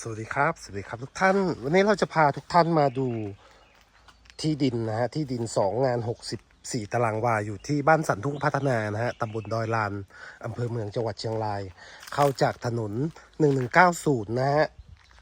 สวัสดีครับ สวัสดีครับทุกท่าน วันนี้เราจะพาทุกท่านมาดูที่ดินนะฮะ ที่ดิน 2 งาน 64 ตารางวา อยู่ที่บ้านสันทุ่งพัฒนานะฮะตำบลดอยลานอำเภอเมืองจังหวัดเชียงราย เข้าจากถนน 1190 นะฮะ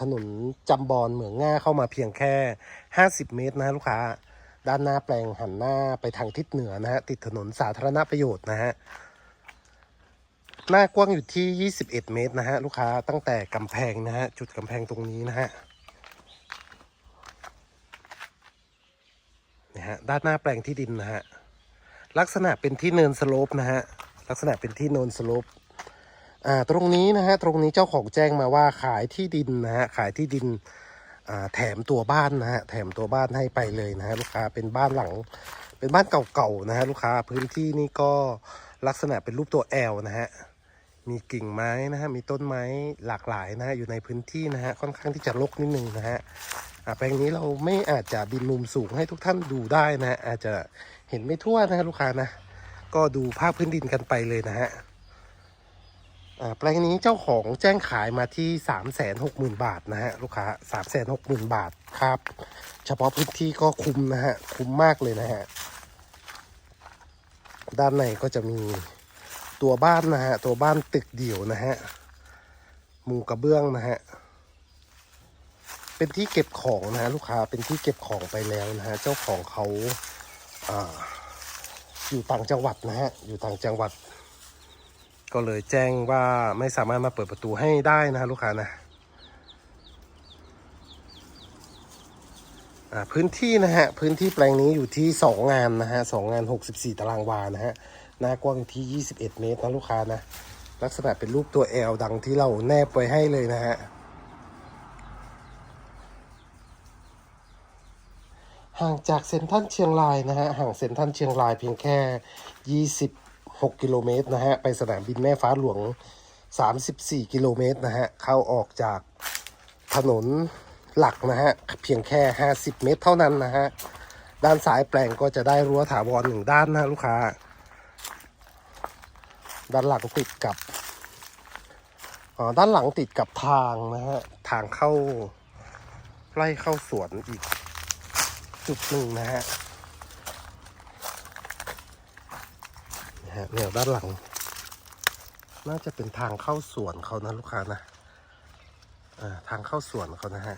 ถนนจำบอนเหมืองง่าเข้ามาเพียงแค่ 50 เมตรนะะลูกค้า ด้านหน้าแปลงหันหน้าไปทางทิศเหนือนะฮะ ติดถนนสาธารณประโยชน์นะฮะ หน้ากว้างอยู่ที่ 21 เมตรนะฮะ ลูกค้าตั้งแต่กำแพงนะฮะ จุดกำแพงตรงนี้นะฮะนี่ฮะด้านหน้าแปลงที่ดินนะฮะ ลักษณะเป็นที่เนินสโลปนะฮะ ลักษณะเป็นที่เนินสโลปอ่าตรงนี้นะฮะ ตรงนี้เจ้าของแจ้งมาว่าขายที่ดินนะฮะ ขายที่ดินอ่าแถมตัวบ้านนะฮะ แถมตัวบ้านให้ไปเลยนะฮะลูกค้าเป็นบ้านหลัง เป็นบ้านเก่าๆนะฮะลูกค้าพื้นที่นี่ก็ลักษณะเป็นรูปตัว L นะฮะ มีกิ่งไม้นะฮะ มีต้นไม้หลากหลายนะฮะ อยู่ในพื้นที่นะฮะ ค่อนข้างที่จะรกนิดนึงนะฮะแปลงนี้เราไม่อาจจะบินมุมสูงให้ทุกท่านดูได้นะ อาจจะเห็นไม่ทั่วนะฮะลูกค้านะ ก็ดูภาพพื้นดินกันไปเลยนะฮะแปลงนี้เจ้าของแจ้งขายมาที่3 6 0 0 0 0 บาทนะฮะลูกค้า3 6 0 0 0 0 บาทครับ เฉพาะพื้นที่ก็คุ้มนะฮะ คุ้มมากเลยนะฮะ ด้านในก็จะมี ตัวบ้านนะฮะ ตัวบ้านตึกเดี่ยวนะฮะมุงกระเบื้องนะฮะ เป็นที่เก็บของนะฮะลูกค้าเป็นที่เก็บของไปแล้วนะฮะ เจ้าของเขาอ่าอยู่ต่างจังหวัดนะฮะ อยู่ต่างจังหวัด ก็เลยแจ้งว่าไม่สามารถมาเปิดประตูให้ได้นะฮะลูกค้านะพื้นที่นะฮะ พื้นที่แปลงนี้อยู่ที่2งงานนะฮะสองงาน64ตารางวานะฮะ หน้ากว้างที่ 21 เมตรนะลูกค้านะ ลักษณะเป็นรูปตัว L ดังที่เราแนบไว้ให้เลยนะฮะห่างจากเซ็นทรัลเชียงรายนะฮะห่างเซ็นทรัลเชียงรายเพียงแค่ 26 กิโลเมตรนะฮะไปสนามบินแม่ฟ้าหลวง 34 กิโลเมตรนะฮะเข้าออกจากถนนหลักนะฮะเพียงแค่ 50 เมตรเท่านั้นนะฮะด้านซ้ายแปลงก็จะได้รั้วถาวรหนึ่งด้านนะลูกค้า ด้านหลังติดกับอ๋อด้านหลังติดกับทางนะฮะทางเข้าไล่เข้าสวนอีกจุดหนึ่งนะฮะนะฮะแนวด้านหลัง น่าจะเป็นทางเข้าสวนเขานะลูกค้านะอ่าทางเข้าสวนเขานะฮะ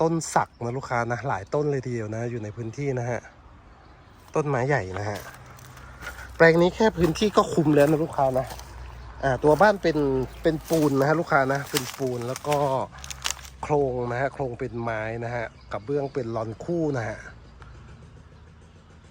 ต้นสักนะลูกค้านะหลายต้นเลยทีเดียวนะอยู่ในพื้นที่นะฮะ ต้นไม้ใหญ่นะฮะ แปลงนี้แค่พื้นที่ก็คุมแล้วนะลูกค้านะอ่าตัวบ้านเป็นเป็นปูนนะฮะลูกค้านะ เป็นปูนแล้วก็โครงนะฮะโครงเป็นไม้นะฮะกับเบื้องเป็นลอนคู่นะฮะ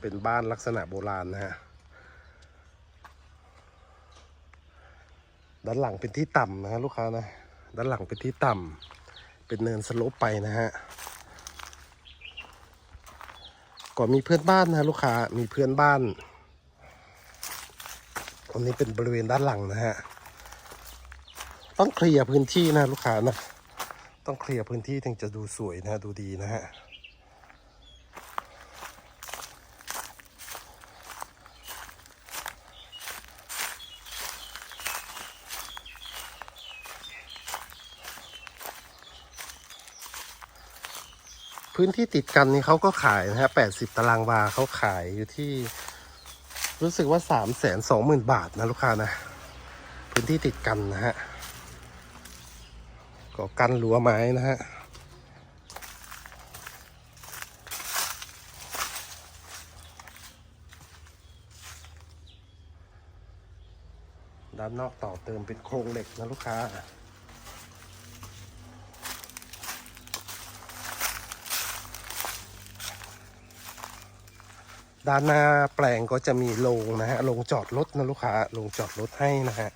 เป็นบ้านลักษณะโบราณนะฮะด้านหลังเป็นที่ต่ำนะฮะลูกค้านะ ด้านหลังเป็นที่ต่ำเป็นเนินสโลปไปนะฮะ ก่อนมีเพื่อนบ้านนะลูกค้ามีเพื่อนบ้านอันนี้เป็นบริเวณด้านหลังนะฮะต้องเคลียร์พื้นที่นะลูกค้านะต้องเคลียร์พื้นที่ถึงจะดูสวยนะดูดีนะฮะ พื้นที่ติดกันนี่เขาก็ขายนะฮะแปดสิบตารางวาเขาขายอยู่ที่ รู้สึกว่าสามแสนสองหมื่นบาทนะลูกค้านะ พื้นที่ติดกันนะฮะก็กันรั้วไม้นะฮะด้านนอกต่อเติมเป็นโครงเหล็กนะลูกค้า ด้านหน้าแปลงก็จะมีโรงนะฮะโรงจอดรถนะลูกค้าโรงจอดรถให้นะฮะ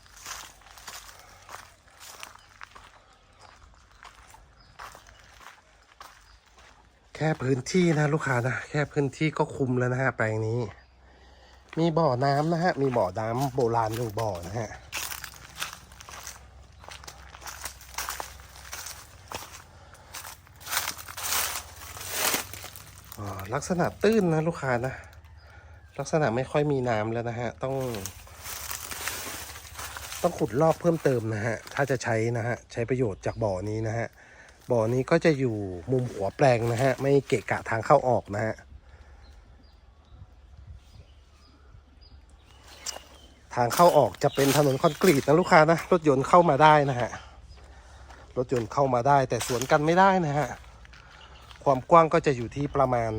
แค่พื้นที่นะลูกค้านะแค่พื้นที่ก็คุมแล้วนะฮะแปลงนี้ มีบ่อน้ำนะฮะมีบ่อน้ำโบราณหนึ่งบ่อนะฮะลักษณะตื้นนะลูกค้านะ ลักษณะไม่ค่อยมีน้ำแล้วนะฮะ ต้อง ต้องขุดรอบเพิ่มเติมนะฮะ ถ้าจะใช้นะฮะ ใช้ประโยชน์จากบ่อนี้นะฮะ บ่อนี้ก็จะอยู่มุมหัวแปลงนะฮะ ไม่เกะกะทางเข้าออกนะฮะ ทางเข้าออกจะเป็นถนนคอนกรีตนะลูกค้านะ รถยนต์เข้ามาได้นะฮะ รถยนต์เข้ามาได้แต่สวนกันไม่ได้นะฮะ ความกว้างก็จะอยู่ที่ประมาณ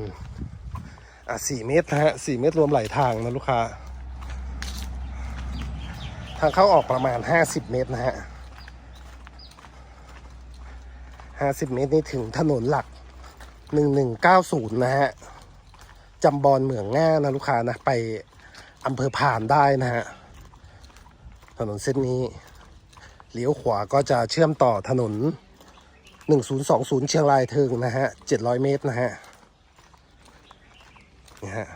อะสี่เมตรนะฮะสี่เมตรรวมไหลทางนะลูกค้า ทางเข้าออกประมาณห้าสิบเมตรนะฮะห้าสิบเมตรนี่ถึงถนนหลักหนึ่งหนึ่งเก้าศูนย์นะฮะจำบอนเหมืองง่านะลูกค้านะไปอำเภอผ่านได้นะฮะถนนเส้นนี้เลี้ยวขวาก็จะเชื่อมต่อถนน 1020 เชียงรายถึงนะฮะ 700 เมตรนะฮะ นี่ฮะ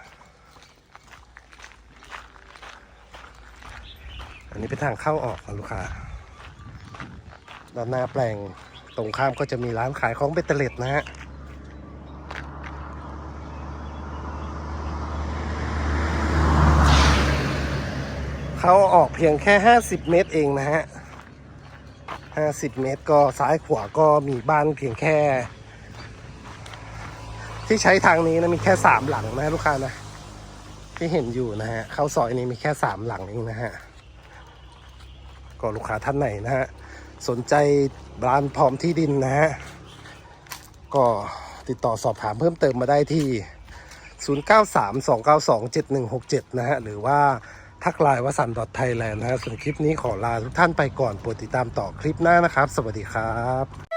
อันนี้เป็นทางเข้าออกนะลูกค้า ด้านหน้าแปลงตรงข้ามก็จะมีร้านขายของเบตเตอร์เล็ดนะฮะเขาออกเพียงแค่ 50 เมตรเองนะฮะ 50 เมตรก็ซ้ายขวาก็มีบ้านเพียงแค่ ที่ใช้ทางนี้นะมีแค่3หลังนะลูกค้านะ ที่เห็นอยู่นะฮะเข้าซอยนี้มีแค่3หลังเองนะฮะก็ลูกค้าท่านไหนนะฮะสนใจร้านพร้อมที่ดินนะฮะก็ติดต่อสอบถามเพิ่มเติมมาได้ที่ 0932927167 นะฮะหรือว่าทักไลน์วสันต์ไทยแลนด์นะฮะส่วนคลิปนี้ขอลาทุกท่านไปก่อนโปรดติดตามต่อคลิปหน้านะครับ สวัสดีครับ